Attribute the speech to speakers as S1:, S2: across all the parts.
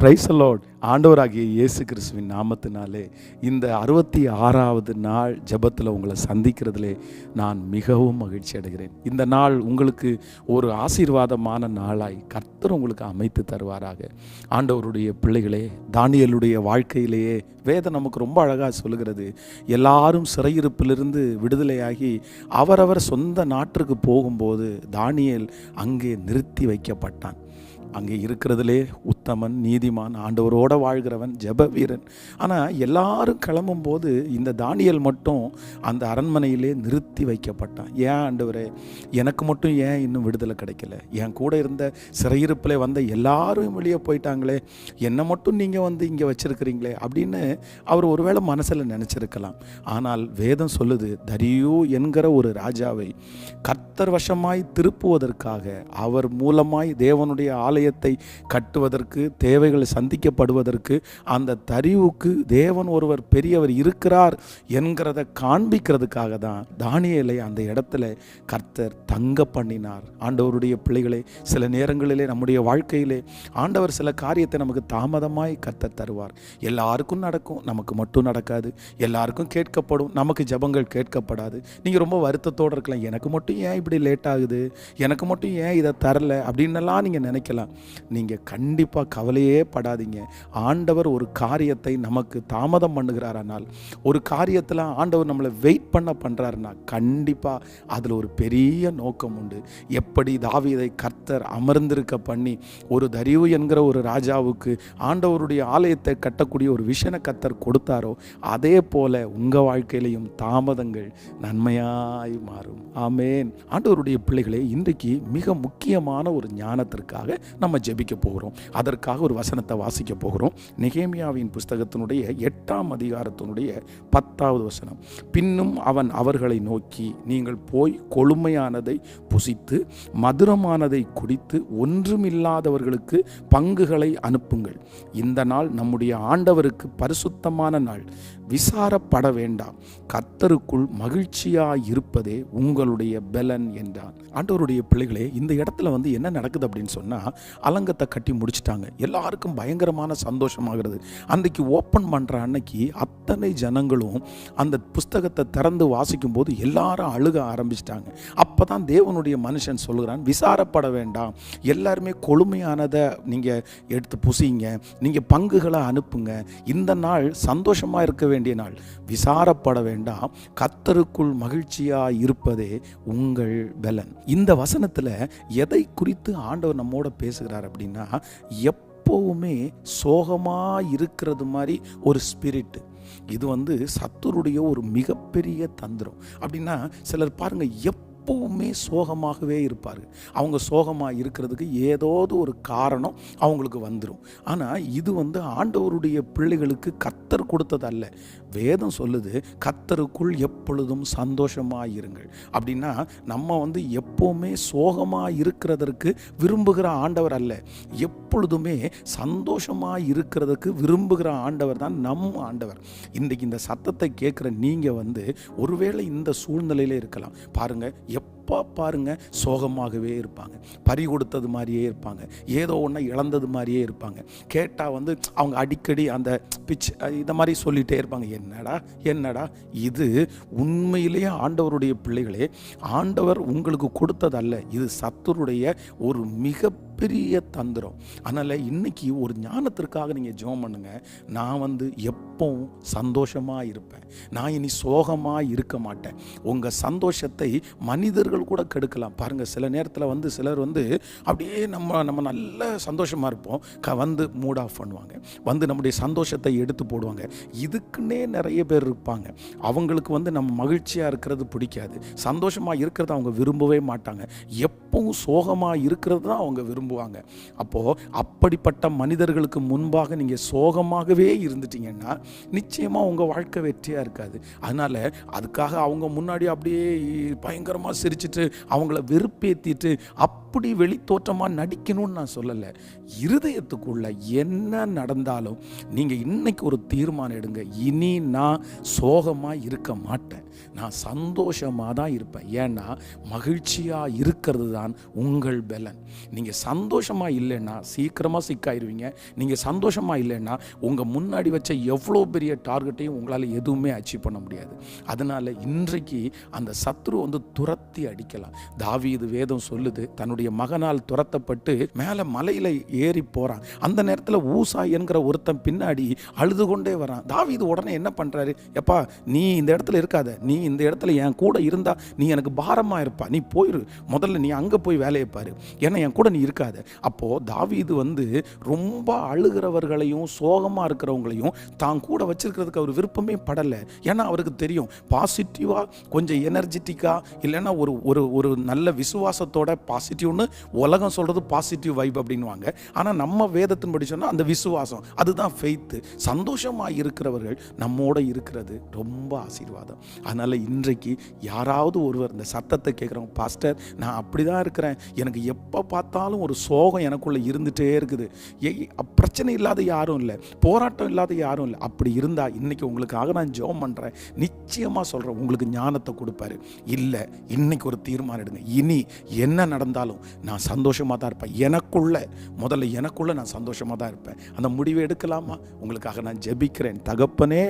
S1: Price allot ஆண்டவராகிய இயேசு கிறிஸ்துவின் நாமத்தினாலே இந்த அறுபத்தி ஆறாவது நாள் ஜெபத்தில் உங்களை சந்திக்கிறதுலே நான் மிகவும் மகிழ்ச்சி அடைகிறேன். இந்த நாள் உங்களுக்கு ஒரு ஆசீர்வாதமான நாளாய் கர்த்தர் உங்களுக்கு அமைத்து தருவாராக. ஆண்டவருடைய பிள்ளைகளே தானியலுடைய வாழ்க்கையிலேயே வேதம் நமக்கு ரொம்ப அழகாக சொல்லுகிறது. எல்லாரும் சிறையிருப்பிலிருந்து விடுதலையாகி அவரவர் சொந்த நாட்டிற்கு போகும்போது தானியல் அங்கே நிறுத்தி வைக்கப்பட்டான். அங்கே இருக்கிறதுலே உத்தமன் நீதிமான் ஆண்டவரோட வாழ்கிறவன் ஜப வீரன். ஆனால் எல்லாரும் கிளம்பும்போது இந்த தானியல் மட்டும் அந்த அரண்மனையிலே நிறுத்தி வைக்கப்பட்டான். ஏன் ஆண்டவரே? எனக்கு மட்டும் ஏன் இன்னும் விடுதலை கிடைக்கல? என் கூட இருந்த சிறையிருப்பில் வந்த எல்லாரும் வெளியே போயிட்டாங்களே. என்னை மட்டும் நீங்கள் வந்து இங்கே வச்சிருக்கிறீங்களே அப்படின்னு அவர் ஒருவேளை மனசில் நினச்சிருக்கலாம். ஆனால் வேதம் சொல்லுது தரியு என்கிற ஒரு ராஜாவை கர்த்தர் வசமாய் திருப்புவதற்காக அவர் மூலமாய் தேவனுடைய ஆலயத்தை கட்டுவதற்கு தேவைகள் சந்திக்கப்படுவதற்கு அந்த தரிவுக்கு தேவன் ஒருவர் பெரியவர் இருக்கிறார் என்கிறத காண்பிக்கிறதுக்காக தான் தானியலை அந்த இடத்துல கர்த்தர் தங்க பண்ணினார். ஆண்டவருடைய பிள்ளைகளை சில நேரங்களிலே நம்முடைய வாழ்க்கையிலே ஆண்டவர் சில காரியத்தை நமக்கு தாமதமாய் கர்த்தர் தருவார். எல்லாருக்கும் நடக்கும் நமக்கு மட்டும் நடக்காது. எல்லாருக்கும் கேட்கப்படும் நமக்கு ஜெபங்கள் கேட்கப்படாது. நீங்கள் ரொம்ப வருத்தத்தோடு இருக்கலாம் எனக்கு மட்டும் ஏன் இப்படி லேட் ஆகுது? எனக்கு மட்டும் ஏன் இதை தரல? அப்படின்னெல்லாம் நீங்கள் நினைக்கலாம். நீங்கள் கண்டிப்பாக கவலையே படாதீங்க. ஆண்டவர் ஒரு காரியத்தை நமக்கு தாமதம் பண்ணுகிறாரானால் ஒரு காரியத்தில் ஆண்டவர் நம்மளை வெயிட் பண்ண பண்ணுறாருன்னா கண்டிப்பாக அதில் ஒரு பெரிய நோக்கம் உண்டு. எப்படி தாவீதை கர்த்தர் அமர்ந்திருக்க பண்ணி ஒரு தரிவு என்கிற ஒரு ராஜாவுக்கு ஆண்டவருடைய ஆலயத்தை கட்டக்கூடிய ஒரு விஷனை கர்த்தர் கொடுத்தாரோ அதே போல உங்கள் வாழ்க்கையிலையும் தாமதங்கள் நன்மையாய் மாறும். ஆமேன். ஆண்டவருடைய பிள்ளைகளே இன்றைக்கு மிக முக்கியமான ஒரு ஞானத்திற்காக நம்ம ஜெபிக்க போகிறோம். அதற்கு அதற்காக ஒரு வசனத்தை வாசிக்க போகிறோம். நெகேமியாவின் புஸ்தகத்தினுடைய எட்டாம் அதிகாரத்தினுடைய பத்தாவது வசனம். பின்னும் அவன் அவர்களை நோக்கி நீங்கள் போய் கொழுமையானதை புசித்து மதுரமானதை குடித்து ஒன்றுமில்லாதவர்களுக்கு பங்குகளை அனுப்புங்கள். இந்த நாள் நம்முடைய ஆண்டவருக்கு பரிசுத்தமான நாள். விசாரப்பட வேண்டாம். கத்தருக்குள் மகிழ்ச்சியாய் இருப்பதே உங்களுடைய பலன் என்றான். ஆண்டவருடைய பிள்ளைகளே இந்த இடத்துல வந்து என்ன நடக்குது அப்படின்னு சொன்னால் அலங்கத்தை கட்டி முடிச்சிட்டாங்க. எல்லாருக்கும் பயங்கரமான சந்தோஷமாகிறது. அன்றைக்கு ஓப்பன் பண்ணுற அன்னைக்கு அத்தனை ஜனங்களும் அந்த புஸ்தகத்தை திறந்து வாசிக்கும் போது எல்லாரும் அழுக ஆரம்பிச்சிட்டாங்க. அப்போ தான் தேவனுடைய மனுஷன் சொல்கிறான் விசாரப்பட வேண்டாம். எல்லாருமே கொழுமையானதை நீங்கள் எடுத்து புசிங்க. நீங்கள் பங்குகளை அனுப்புங்க. இந்த நாள் சந்தோஷமாக இருக்க வேண்டிய நாள். விசாரப்பட வேண்டாம். கத்தருக்குள் மகிழ்ச்சியாக இருப்பதே உங்கள் பலன். இந்த வசனத்தில் எதை குறித்து ஆண்டவர் நம்மோட பேசுகிறார் அப்படின்னா எப்போவுமே சோகமாக இருக்கிறது மாதிரி ஒரு ஸ்பிரிட்டு இது வந்து சத்துருடைய ஒரு மிகப்பெரிய தந்திரம். அப்படின்னா சிலர் பாருங்கள் எப் எப்பவுமே சோகமாகவே இருப்பார்கள் அவங்க சோகமாக இருக்கிறதுக்கு ஏதாவது ஒரு காரணம் அவங்களுக்கு வந்துடும் ஆனால் இது வந்து ஆண்டவருடைய பிள்ளைகளுக்கு கத்தர் கொடுத்ததல்ல. வேதம் சொல்லுது கத்தருக்குள் எப்பொழுதும் சந்தோஷமாக இருங்கள் அப்படின்னா நம்ம வந்து எப்போவுமே சோகமாக இருக்கிறதற்கு விரும்புகிற ஆண்டவர் அல்ல. எப்பொழுதுமே சந்தோஷமாக இருக்கிறதுக்கு விரும்புகிற ஆண்டவர் தான் நம் ஆண்டவர். இன்றைக்கு இந்த சத்தத்தை கேட்குற நீங்கள் வந்து ஒருவேளை இந்த சூழ்நிலையில இருக்கலாம். பாருங்கள் எப்போ பாருங்க சோகமாகவே இருப்பாங்க. பறி கொடுத்தது மாதிரியே இருப்பாங்க. ஏதோ ஒன்று இழந்தது மாதிரியே இருப்பாங்க. கேட்டால் வந்து அவங்க அடிக்கடி அந்த பிச் இந்த மாதிரி சொல்லிகிட்டே இருப்பாங்க. என்னடா என்னடா? இது உண்மையிலேயே ஆண்டவருடைய பிள்ளைகளே ஆண்டவர் உங்களுக்கு கொடுத்ததல்ல. இது சத்துருடைய ஒரு மிக பெரிய தந்திரம். அதனால் இன்னைக்கு ஒரு ஞானத்திற்காக நீங்கள் ஜோம் பண்ணுங்க. நான் வந்து எப்பவும் சந்தோஷமாக இருப்பேன். நான் இனி சோகமாக இருக்க மாட்டேன். உங்கள் சந்தோஷத்தை மனிதர்கள் கூட கெடுக்கலாம். பாருங்கள் சில நேரத்தில் வந்து சிலர் வந்து அப்படியே நம்ம நம்ம நல்ல சந்தோஷமாக இருப்போம். க வந்து மூட் ஆஃப் பண்ணுவாங்க. வந்து நம்முடைய சந்தோஷத்தை எடுத்து போடுவாங்க. இதுக்குன்னே நிறைய பேர் இருப்பாங்க. அவங்களுக்கு வந்து நம்ம மகிழ்ச்சியாக இருக்கிறது பிடிக்காது. சந்தோஷமாக இருக்கிறத அவங்க விரும்பவே மாட்டாங்க. எப்பவும் சோகமாக இருக்கிறது தான் அவங்க விரும்புவாங்க. அப்போது அப்படிப்பட்ட மனிதர்களுக்கு முன்பாக நீங்கள் சோகமாகவே இருந்துட்டீங்கன்னா நிச்சயமாக உங்கள் வாழ்க்கை வெற்றியாக இருக்காது. அதனால் அதுக்காக அவங்க முன்னாடி அப்படியே பயங்கரமாக சிரிச்சிட்டு அவங்கள வெறுப்பேற்றிட்டு அப்படி வெளித்தோற்றமாக நடிக்கணும்னு நான் சொல்லலை. இருதயத்துக்குள்ள என்ன நடந்தாலும் நீங்கள் இன்னைக்கு ஒரு தீர்மானம் எடுங்க. இனி நான் சோகமாக இருக்க மாட்டேன். நான் சந்தோஷமாக தான் இருப்பேன். ஏன்னா மகிழ்ச்சியாக இருக்கிறது தான் உங்கள் பலன். நீங்கள் சந்தோஷமாக இல்லைன்னா சீக்கிரமாக சிக்காயிருவீங்க. நீங்கள் சந்தோஷமாக இல்லைன்னா உங்கள் முன்னாடி வச்ச எவ்வளோ பெரிய டார்கெட்டையும் உங்களால் எதுவுமே அச்சீவ் பண்ண முடியாது. அதனால் இன்றைக்கு அந்த சத்ரு வந்து துரத்தி அடிக்கலாம். தாவீது வேதம் சொல்லுது தன்னுடைய மகனால் துரத்தப்பட்டு மேலே மலையில் ஏறி போகிறான் அந்த நேரத்தில் ஊசா என்கிற ஒருத்தன் பின்னாடி அழுது கொண்டே வரான். தாவீது உடனே என்ன பண்ணுறாரு எப்பா நீ இந்த இடத்துல இருக்காத. நீ இந்த இடத்துல என் கூட இருந்தால் நீ எனக்கு பாரமாக இருப்பா. நீ போயிரு. முதல்ல நீ அங்கே போய் வேலையை பாரு. ஏன்னா என் கூட நீ இருக்காத. அப்போது தாவீது வந்து ரொம்ப அழுகிறவர்களையும் சோகமாக இருக்கிறவங்களையும் தான் கூட வச்சிருக்கிறதுக்கு அவர் விருப்பமே படலை. ஏன்னா அவருக்கு தெரியும் பாசிட்டிவாக கொஞ்சம் எனர்ஜெட்டிக்காக இல்லைன்னா ஒரு ஒரு ஒரு நல்ல விசுவாசத்தோட பாசிட்டிவ்னு உலகம் சொல்கிறது பாசிட்டிவ் வைப் அப்படின்வாங்க ஆனால் நம்ம வேதத்தின்படி சொன்னால் அந்த விசுவாசம் அதுதான் ஃபெய்த்து சந்தோஷமாக இருக்கிறவர்கள் நம்மோட இருக்கிறது ரொம்ப ஆசீர்வாதம். அதனால் இன்றைக்கு யாராவது ஒருவர் இந்த சத்தத்தை கேட்குறவங்க பாஸ்டர் நான் அப்படி தான் இருக்கிறேன். எனக்கு எப்போ பார்த்தாலும் ஒரு சோகம் எனக்குள்ளே இருந்துகிட்டே இருக்குது. ஏய், பிரச்சனை இல்லாத யாரும் இல்லை. போராட்டம் இல்லாத யாரும் இல்லை. அப்படி இருந்தால் இன்றைக்கி உங்களுக்காக நான் ஜெபம் பண்ணுறேன் நிச்சயமாக சொல்கிறேன் உங்களுக்கு ஞானத்தை கொடுப்பாரு. இல்லை இன்னைக்கு ஒரு தீர்மானம் எடுங்க. இனி என்ன நடந்தாலும் நான் சந்தோஷமாக தான் இருப்பேன். எனக்குள்ள முதல்ல எனக்குள்ள நான் சந்தோஷமாக தான் இருப்பேன். அந்த முடிவை எடுக்கலாமா? உங்களுக்காக நான் ஜெபிக்கிறேன். தகப்பனே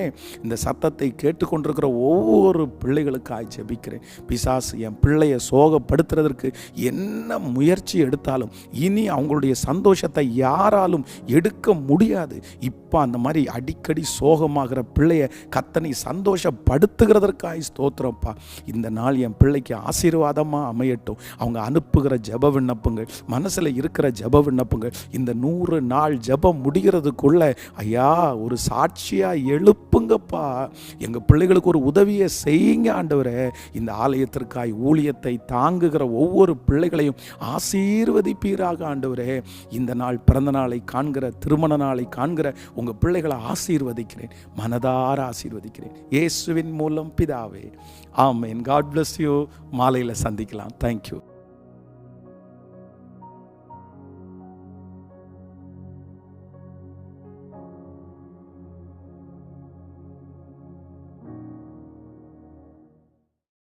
S1: இந்த சத்தத்தை கேட்டுக்கொண்டிருக்கிற ஒவ்வொரு பிள்ளைகளுக்காக ஜெபிக்கிறேன். பிசாசு என் பிள்ளையை சோகப்படுத்துறதற்கு என்ன முயற்சி எடுத்தாலும் இனி அவங்களுடைய சந்தோஷத்தை யாராலும் எடுக்க முடியாது. இப்போ அந்த மாதிரி அடிக்கடி சோகமாகிற பிள்ளைய கத்தனை சந்தோஷப்படுத்துகிறதற்காக ஸ்தோத்திரப்பா. இந்த நாள் என் பிள்ளைக்கு ஆசீர்வாதமாக அமையட்டும். அவங்க அனுப்புகிற ஜெப விண்ணப்பங்கள் மனசில் இருக்கிற ஜெப விண்ணப்பங்கள் இந்த நூறு நாள் ஜெபம் முடிகிறதுக்குள்ள ஐயா ஒரு சாட்சியாக எழுப்புங்கப்பா. எங்கள் பிள்ளைகளுக்கு ஒரு உதவியை செய்யுங்க ஆண்டவரே. இந்த ஆலயத்திற்காய் ஊழியத்தை தாங்குகிற ஒவ்வொரு பிள்ளைகளையும் ஆசீர்வதிப்பீராக ஆண்டவரே. இந்த நாள் பிறந்த நாளை காண்கிற திருமண நாளை காண்கிற உங்கள் பிள்ளைகளை ஆசீர்வதிக்கிறேன். மனதார ஆசீர்வதிக்கிறேன். இயேசுவின் மூலம் பிதாவே. ஆமென். காட் பிளஸ் யூ மாலையில் சந்திக்கலாம். தேங்க்யூ